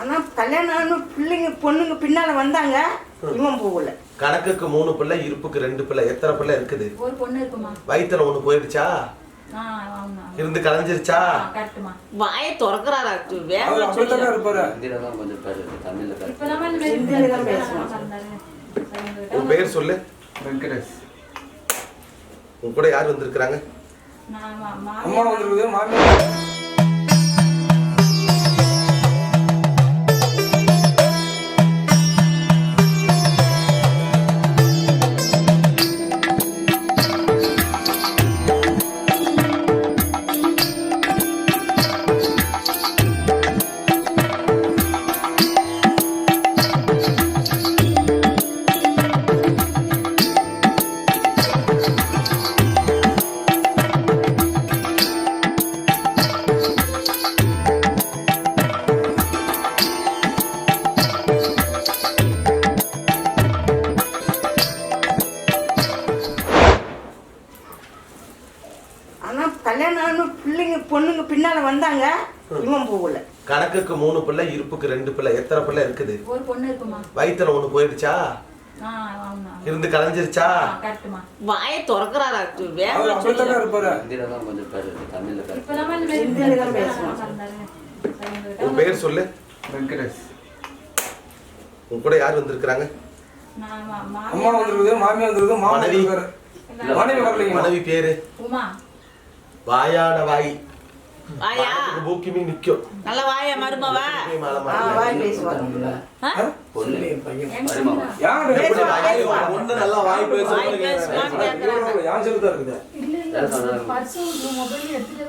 ஆனா கல்யாணம் பிள்ளைங்க பொண்ணுங்க பின்னால வந்தாங்க இவன் போகல. கணக்குக்கு மூணு பிள்ளை இருப்புக்கு ரெண்டு பிள்ளை எத்தனை பிள்ளை இருக்குது? ஒரு பொண்ணு இருக்குமா? வயித்துல ஒண்ணு போயிடுச்சா? இருந்து கலைஞ்சிருச்சா? வாயை திறக்கிறாரா. வந்தாரு. உன் பேர் சொல்லு. வெங்கடேஷ். உன் கூட யார் வந்திருக்கிறாங்க? அம்மா வந்துருக்குது மாமியார். ஆனா கல்யாணம் ஆன பிள்ளைங்க பொண்ணுங்க பின்னால வந்தாங்க இவன் போகல. கணக்குக்கு மூணு பிள்ளை இருப்புக்கு ரெண்டு பிள்ளை எத்தனை பிள்ளை இருக்குது? ஒரு பொண்ணு இருக்குமா? வயித்துல ஒண்ணு போயிடுச்சா? ஆ ஆமா. இருந்து கலைஞ்சிருச்சா? வாயை திறக்கிறாரா. உன் பேர் சொல்லு. வெங்கடேஷ். உன் கூட யார் வந்திருக்கிறாங்க? அம்மா மாமியார் வந்துருக்குது மாமியார் வந்துருக்குது மாமா மனைவி? இருக்காரு மனைவி வரலைங்க மனைவி பேரு? உமா. வாயான வாய்? வாயா பூக்கிமி நிக்கும் நல்ல வாயா மருமவா. வாய் பேசுவார் பொண்ணு? யாரு? நல்லா வாய் கேக்குறாங்க. யான் சொல்லுதா இருக்குது?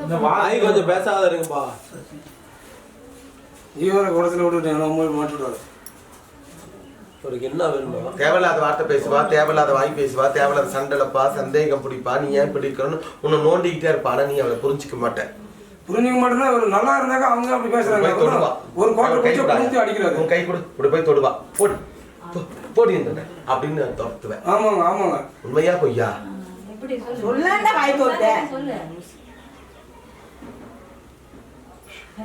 இந்த வாய் கொஞ்சம் பேசாத இருக்குப்பா இவரை குடத்துல விட்டுட்டு நம்ம மாட்டிடுவாரு அவருக்கு என்ன வேணும்? தேவையில்லாத வார்த்தை பேசுவா தேவையில்லாத வாய் பேசுவா தேவையில்லாத சண்டலப்பா சந்தேகம் பிடிப்பா நீ ஏன் பிடிக்கணும்னு உன்னை நோண்டிக்கிட்டே இருப்பா நீ அவளை புரிஞ்சுக்க மாட்டேன் புரிஞ்சுக்க மாட்டேன்னா அவர் நல்லா இருந்தாக்க அவங்க அப்படி பேசுறாங்க. போய் தொடுவா. ஒரு கோட்டை கை பிடிச்சி கொடு. புடிச்சு அடிக்கிறாரு. உன் கை கொடு. இப்படி போய் தொடுவா. போடி. போடி இந்த அப்படின்னு நான் துரத்துவேன். ஆமாங்க ஆமாங்க. உண்மையா பொய்யா? எப்படி சொல்லு சொல்லாண்டா வாய் தோட்ட சொல்லு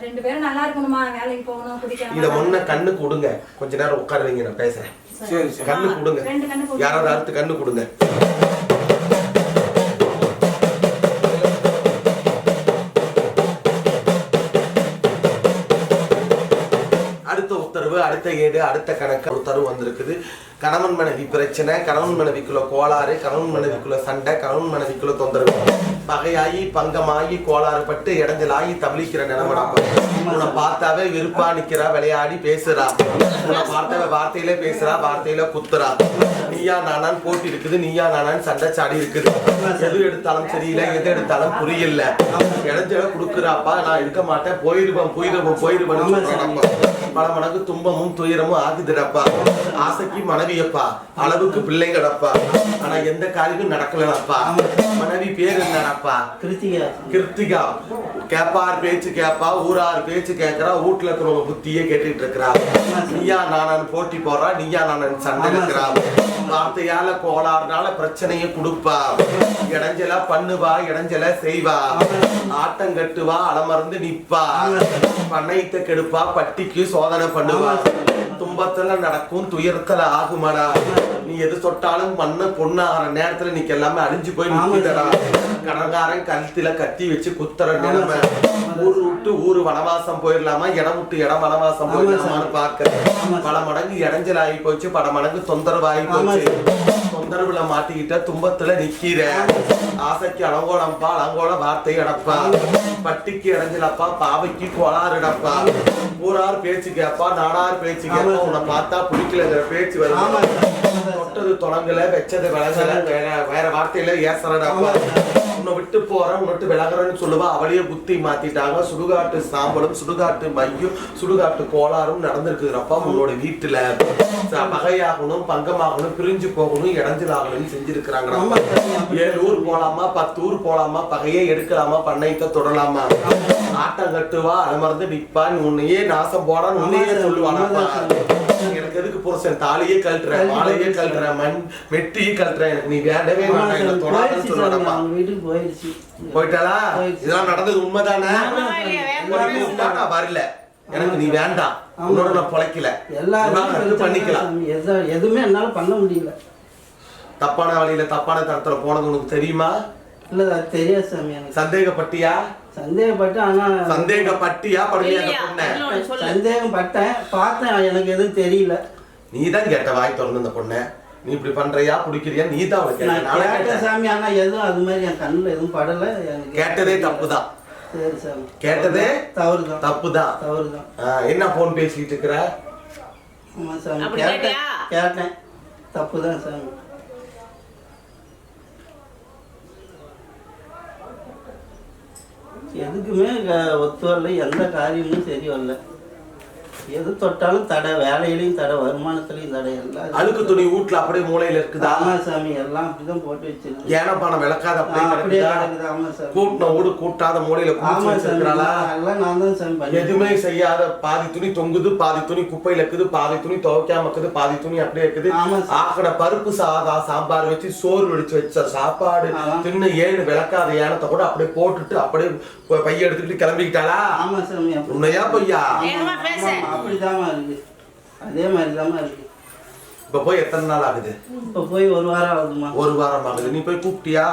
ரெண்டு பேரும் நல்லா இருக்கணுமா? வேலைக்கு போகணும் குடிக்கணும்? இத முன்ன கண்ணு கொடுங்க. கொஞ்ச நேரம் உட்காருவீங்க நான் பேசுறேன். சரி. சரி கண்ணு கொடுங்க. ரெண்டு கண்ணு கொடுங்க. யாராவது அடுத்து கண்ணு கொடுங்க. அடுத்த உத்தரவு அடுத்த ஏடு அடுத்த கணக்கு. உத்தரவு வந்திருக்குது. கணவன் மனைவி பிரச்சனை கணவன் மனைவிக்குள்ள கோளாறு கணவன் மனைவிக்குள்ள சண்டை கணவன் மனைவிக்குள்ள தொந்தரவு. பகையாகி பங்கமாகி கோளாறு பட்டு இடைஞ்சலாகி தவிழிக்கிற நிலைமை உன்னை பார்த்தாவே விருப்பா நிக்கிறா விளையாடி பேசுறா. உன்னை பார்த்தாவே வார்த்தையில பேசுறா வார்த்தையில குத்துறா. நீயா நானான்னு போட்டி இருக்குது நீயா நானான்னு சண்டை சாடி இருக்குது. எது எடுத்தாலும் சரியில்லை எது எடுத்தாலும் புரியல. இடைஞ்சல கொடுக்குறாப்பா நான் இருக்க மாட்டேன். போயிருவேன் போயிருப்பேன் போயிருவேன் பல மடங்கு துன்பமும் துயரமும் ஆகுதுடப்பா. ஆசைக்கு மனைவியப்பா. அளவுக்கு பிள்ளைங்கடப்பா. ஆனா எந்த காரியமும் நடக்கலடப்பா. மனைவி பேர் என்னடப்பா? கிருத்திகா. கிருத்திகா. கேப்பார் பேச்சு கேப்பா ஊரார் பேச்சு கேட்கறா வீட்டுல இருக்கிறவங்க புத்தியே கேட்டுட்டு இருக்கிறா. நீயா நானான்னு போட்டி போடுறா நீயா நானான்னு சண்டை இருக்கிறா வார்த்தையால கோளாறுனால பிரச்சனையை கொடுப்பா. இடைஞ்சலா பண்ணுவா இடைஞ்சல செய்வா. ஆட்டம் கட்டுவா அலமர்ந்து நிப்பா. பண்ணையத்தை கெடுப்பா பட்டிக்கு சோதனை பண்ணுவா. துன்பத்துல நடக்கும் துயரத்துல ஆகுமாடா. நீ எது தொட்டாலும் மண்ண பொண்ணாகிற நேரத்துல நீக்கு எல்லாமே அழிஞ்சு போய் நிக்கிதடா. கடங்காரன் கழுத்துல கத்தி வச்சு குத்துற நிலைமை. ஊரு விட்டு ஊரு வனவாசம் போயிடலாமா? இடம் விட்டு இடம் வனவாசம் போயிடலாமான்னு பார்க்க பல மடங்கு இடைஞ்சல் ஆகி போச்சு பல மடங்கு தொந்தரவு ஆகி போச்சு. தொந்தரவுல மாட்டிக்கிட்ட துன்பத்துல நிக்கிற. ஆசைக்கு அலங்கோலம்பா அலங்கோல வார்த்தை அடப்பா. பட்டிக்கு இடைஞ்சலப்பா பாவைக்கு கோளாறுடப்பா ஊரார் பேச்சு கேப்பா நாடார் பேச்சு கேப்பா. உன்னை பார்த்தா பிடிக்கலங்கிற பேச்சு வருது. தொட்டது தொடங்கல வச்சது விலகல வேற வேற வார்த்தையில ஏசறடப்பா. உன்னை விட்டு போறேன் உன்னை விட்டு விலகுறேன்னு சொல்லுவா. அவளையே புத்தி மாத்திட்டாங்க. சுடுகாட்டு சாம்பலும் சுடுகாட்டு மையும் சுடுகாட்டு கோளாறும் நடந்திருக்குதுப்பா உன்னோட வீட்டுல. பகையாகணும் பங்கமாகணும் பிரிஞ்சு போகணும் இடைஞ்சலாகணும்னு செஞ்சிருக்கிறாங்க ஏழு ஊர் போலாமா? பத்து ஊர் போலாமா? பகையே எடுக்கலாமா? பண்ணைக்க தொடலாமா? ஆட்டம் கட்டுவா அலமர்ந்து நிப்பா நீ உன்னையே நாசம் போடான்னு உன்னையே ஆமா புருஷன் தாலியே கழட்டுற மாலையே கழட்டுற மண் மெட்டியே கழட்டுற எனக்கு நீ வேண்டவே வேண்டாம் என்ன தொடாதுன்னு போயிடுச்சு போயிட்டாளா. இதெல்லாம் நடந்தது உண்மைதானே? நான் வரல. எனக்கு நீ வேண்டாம். உன்னோட நான் பொழைக்கல. எல்லாரும் பண்ணிக்கலாம். எதுவுமே என்னால பண்ண முடியல. தப்பான வழியில தப்பான தரத்துல போனது உனக்கு தெரியுமா? இல்ல தெரியாது சாமி எனக்கு. சந்தேகப்பட்டியா? சந்தேகப்பட்டு ஆனா சந்தேகப்பட்டியா? இன்னொன்னு சொல்லு. சந்தேகப்பட்டேன் பார்த்தேன் எனக்கு எதுவும் தெரியல. நீ தான் கேட்ட வாய் திறந்து இந்த பொண்ணை. நீ இப்படி பண்றியா பிடிக்கிறியா நீ தான் அவளை கேட்ட நான் நானே கேட்டேன் கேட்டேன். சாமி ஆனா எதுவும் அது மாதிரி என் கண்ணுல எதுவும் படல. கேட்டதே தப்புதான். சரி சாமி. கேட்டதே தவறுதான். தப்புதான். தவறுதான். ஆ, என்ன போன் பேசிட்டு இருக்கிற? ஆமா சாமி கேட்டேன்? கேட்டேன். தப்புதான் சாமி. எதுக்குமே ஒத்து வரல. எந்த காரியமும் சரி வரல. எது தொட்டாலும் தடை வேலையிலையும் தடை வருமானத்துலையும் தடை எல்லாம் அழுக்கு துணி வீட்டுல அப்படியே மூலையில இருக்குதா? ஆமா சாமி எல்லாம் அப்படிதான் போட்டு வச்சிருக்கு ஏன பணம் விளக்காத அப்படியே அப்படியே கிடக்குதா? கிடக்குது ஆமா சாமி கூட்டின வீடு கூட்டாத மூலையில ஆமா கூட்டி சாமி வச்சிருக்கிறாளா? எல்லாம் நான் தான் சாமி எதுவுமே செய்யாத பாதி துணி தொங்குது பாதி துணி குப்பையில இருக்குது பாதி துணி துவைக்காம இருக்குது பாதி துணி அப்படியே இருக்குது. ஆக்கட பருப்பு சாதா சாம்பார் வச்சு சோறு வடிச்சு வச்ச சாப்பாடு. தின்னு ஏழு விளக்காத ஏனத்தை கூட அப்படியே போட்டுட்டு அப்படியே பைய எடுத்துக்கிட்டு கிளம்பிக்கிட்டாளா? ஆமா சாமி வேகமா பேசு. அப்படிதாம்மா இருக்கு. அதே மாதிரிதாம்மா இருக்கு. இப்ப போய் எத்தனை நாள் ஆகுது? இப்ப போய் ஒரு வாரம் ஆகுதுமா ஒரு வாரம் ஆகுது. நீ போய் கூப்பிட்டியா?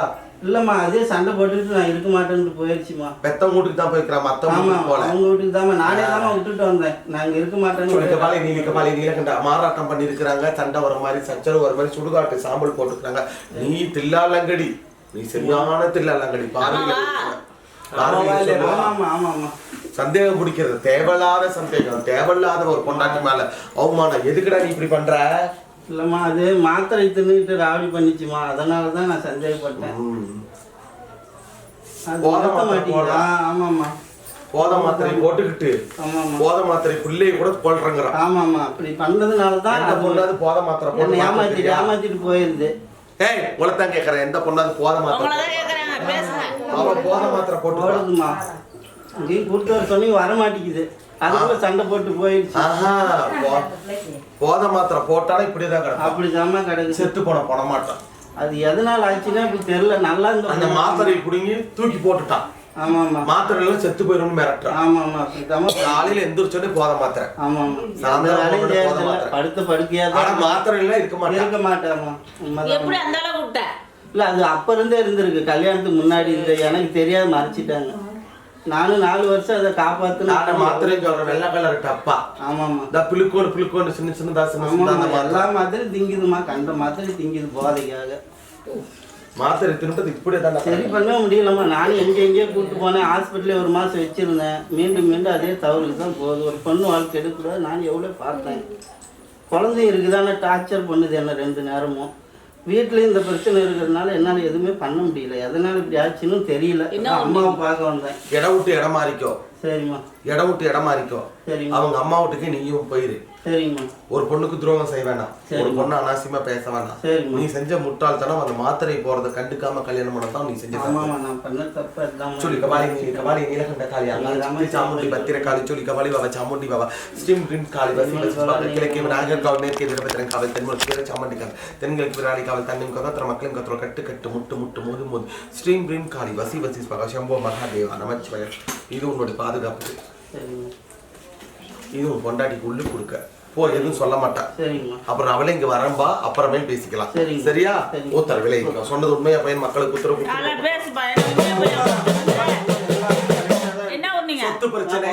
இல்லம்மா அதே சண்டை போட்டுட்டு நான் இருக்க மாட்டேன்ட்டு போயிடுச்சுமா பெத்த வீட்டுக்கு தான் போய்க்கிறா மத்த ஆமா வீட்டுக்கு போல அவங்க வீட்டுக்கு தாம்மா. நானே தாம்மா விட்டுட்டு வந்தேன். நாங்க இருக்க மாட்டேன்னு சுடுக்கபாலை நீலிக்கபாலை நீலகண்ட மாறாட்டம் பண்ணியிருக்கிறாங்க. சண்டை வர மாதிரி சச்சரவு வர மாதிரி சுடுகாட்டு சாம்பல் போட்டுக்கிறாங்க நீ தில்லாலங்கடி. நீ சரியான தில்லாலங்கடி. பார்வையில சந்தேகம் பிடிக்கிறது. தேவையில்லாத சந்தேகம். தேவையில்லாத ஒரு பொண்டாட்டி மேல அவமானம். எதுக்குடா நீ இப்படி பண்ற? இல்லம்மா அது மாத்திரை தின்னுட்டு ராவடி பண்ணிச்சுமா. அதனால தான் நான் சந்தேகப்பட்டேன். ஆமாம்மா. போதை மாத்திரை போட்டுக்கிட்டு போதை மாத்திரை பிள்ளைய கூட கொள்றங்கிறான் ஆமாம்மா. அப்படி பண்ணதுனால தான் அது பொண்ணாவது போதை மாத்திரை போட்டு ஏமாத்திட்டு? ஏமாத்திட்டு போயிருது. ஏய் உங்களைத்தான் கேட்கறேன் எந்த பொண்ணாவது போதை மாத்திரை போதை மாத்திரை போட்டு போடுதுமா கூப்பிட்டு வர சொன்னி வர மாட்டேங்குது அதுக்குள்ள சண்டை போட்டு போயிடுச்சு. போதை மாத்திரை போட்டாலும் இப்படிதான் கிடக்கும். அப்படிதாம்மா கிடக்குது. செத்து போன போன மாட்டான் அது எதனால ஆச்சுன்னா இப்படி தெரியல நல்லா அந்த இருந்த மாத்திரையை புடுங்கி தூக்கி போட்டுட்டான். ஆமாம்மா. மாத்திரை எல்லாம் செத்து மிரட்டுறான். ஆமாம்மா அப்படிதாம்மா. காலையில எந்திரிச்சோடனே போதை மாத்திரை. போட செய்யறதில்ல மாட்டேன். படுத்த படுக்கையா மாத்திரை எல்லாம் இருக்க மாட்டான். இருக்க எப்படி அந்த அளவு இல்ல அது அப்ப இருந்தே இருந்திருக்கு. கல்யாணத்துக்கு முன்னாடி இந்த எனக்கு தெரியாத மறைச்சிட்டாங்க. நானும் நாலு வருஷம் அதை நானும் காப்பாத்துனேன் மாத்திரையும் சொல்றேன். வெள்ளை கலர் டப்பா ஆமாம்மா. இந்த புழுக்கோடு புழுக்கோடு சின்ன சின்ன அந்த எல்லா மாத்திரை. மாதிரி திங்குதுமா கண்ட மாதிரி திங்குது போதைக்காக. மாத்திரை தின்னுட்டு இப்படியே தான். சரி பண்ண முடியலம்மா. நானும் எங்கே எங்கேயோ கூப்பிட்டு போனேன். ஹாஸ்பிட்டலே ஒரு மாதம் வச்சுருந்தேன். மீண்டும் மீண்டும் அதே தவறுக்கு தான் போகுது. ஒரு பொண்ணு வாழ்க்கை எடுக்கக்கூடாது. நான் எவ்வளோ பார்த்தேன். குழந்தை இருக்குதானே டார்ச்சர் பண்ணுது என்ன ரெண்டு நேரமும். வீட்லேயும் இந்த பிரச்சனை இருக்கிறதுனால என்னால் எதுவுமே பண்ண முடியல. எதனால இப்படி ஆச்சுன்னு தெரியல. அம்மாவை பார்க்க வந்தேன். இடம் விட்டு இடம் மாறிக்கோ. சரிம்மா. இடம் விட்டு இடம் மாறிக்கோ. சரிம்மா. அவங்க அம்மா வீட்டுக்கு நீயும் போயிரு. ஒரு பொண்ணுக்கு துரோகம் செய்ய வேண்டாம் சரி. ஒரு பொண்ணு அனாவசியமா பேச சரிம்மா. நீ செஞ்ச முட்டாள்தனம் அந்த மாத்திரை போறத கண்டுக்காம கல்யாணம் பண்ணதான் நீ செஞ்ச. ஆமாம்மா நான் பண்ண தப்பு அதுதான் சொல்லி கபாலி கபாலி நீலகண்ட காளி சாமுண்டி பத்திர காளி சொல்லி கபாலி பாபா சாமுண்டி பாபா ஸ்ரீம் கிரீம் காளி பாபா கிழக்கே விநாயகர் காவல் மேற்கே வீரபத்திரன் காவல் தென்முறை சாமுண்டி காவல். தென்கிழக்கு விராடி காவல் தன்னின் கதத்திர மக்களின் கத்திர கட்டு கட்டு முட்டு முட்டு மோது மோது. ஸ்ரீம் கிரீம் காளி வசி வசி பாபா சம்போ மகாதேவா நமச்சிவாய. இது உன்னோட பாதுகாப்பு. சரிம்மா. இது உன் பொண்டாட்டிக்கு உள்ளு கொடுக்க. போ எதுவும் சொல்ல மாட்டா. அப்புறம் அவளே இங்க வரம்பா அப்புறமே பேசிக்கலாம். சரியா. ஊத்தர் விலை சொன்னது உண்மையா பையன்? மக்களுக்கு உத்தரவு சொத்து பிரச்சனை.